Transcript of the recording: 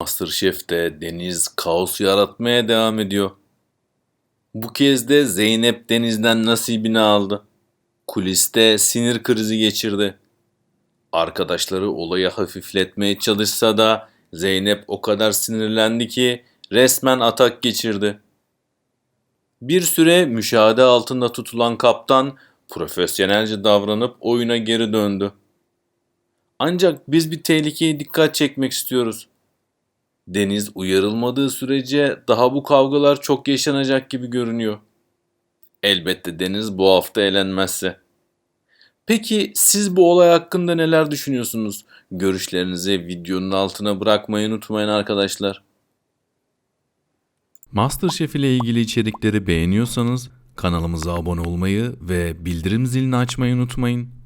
Masterchef'te Deniz kaos yaratmaya devam ediyor. Bu kez de Zeynep Deniz'den nasibini aldı. Kuliste sinir krizi geçirdi. Arkadaşları olayı hafifletmeye çalışsa da Zeynep o kadar sinirlendi ki resmen atak geçirdi. Bir süre müşahede altında tutulan kaptan profesyonelce davranıp oyuna geri döndü. Ancak biz bir tehlikeye dikkat çekmek istiyoruz. Deniz uyarılmadığı sürece daha bu kavgalar çok yaşanacak gibi görünüyor. Elbette Deniz bu hafta elenmezse. Peki siz bu olay hakkında neler düşünüyorsunuz? Görüşlerinizi videonun altına bırakmayı unutmayın arkadaşlar. Masterchef ile ilgili içerikleri beğeniyorsanız kanalımıza abone olmayı ve bildirim zilini açmayı unutmayın.